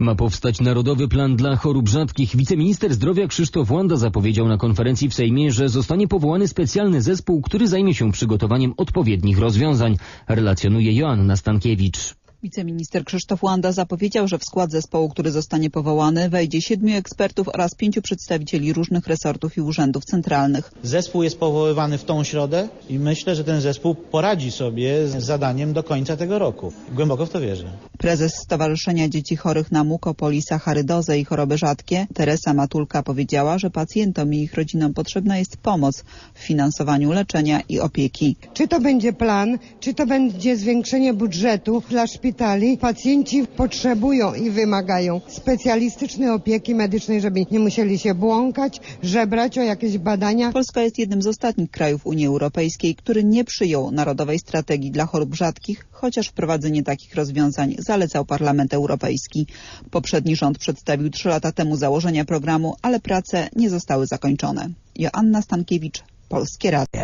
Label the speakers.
Speaker 1: Ma powstać Narodowy Plan dla Chorób Rzadkich. Wiceminister zdrowia Krzysztof Łanda zapowiedział na konferencji w Sejmie, że zostanie powołany specjalny zespół, który zajmie się przygotowaniem odpowiednich rozwiązań. Relacjonuje Joanna Stankiewicz.
Speaker 2: Wiceminister Krzysztof Łanda zapowiedział, że w skład zespołu, który zostanie powołany, wejdzie siedmiu ekspertów oraz pięciu przedstawicieli różnych resortów i urzędów centralnych.
Speaker 3: Zespół jest powoływany w tą środę i myślę, że ten zespół poradzi sobie z zadaniem do końca tego roku. Głęboko w to wierzę.
Speaker 2: Prezes Stowarzyszenia Dzieci Chorych na mukopolisacharydozę i choroby rzadkie, Teresa Matulka, powiedziała, że pacjentom i ich rodzinom potrzebna jest pomoc w finansowaniu leczenia i opieki.
Speaker 4: Czy to będzie plan, czy to będzie zwiększenie budżetu dla szpitali. Pacjenci potrzebują i wymagają specjalistycznej opieki medycznej, żeby nie musieli się błąkać, żebrać o jakieś badania.
Speaker 2: Polska jest jednym z ostatnich krajów Unii Europejskiej, który nie przyjął Narodowej Strategii dla Chorób Rzadkich, chociaż wprowadzenie takich rozwiązań zalecał Parlament Europejski. Poprzedni rząd przedstawił trzy lata temu założenia programu, ale prace nie zostały zakończone. Joanna Stankiewicz, Polskie Radio.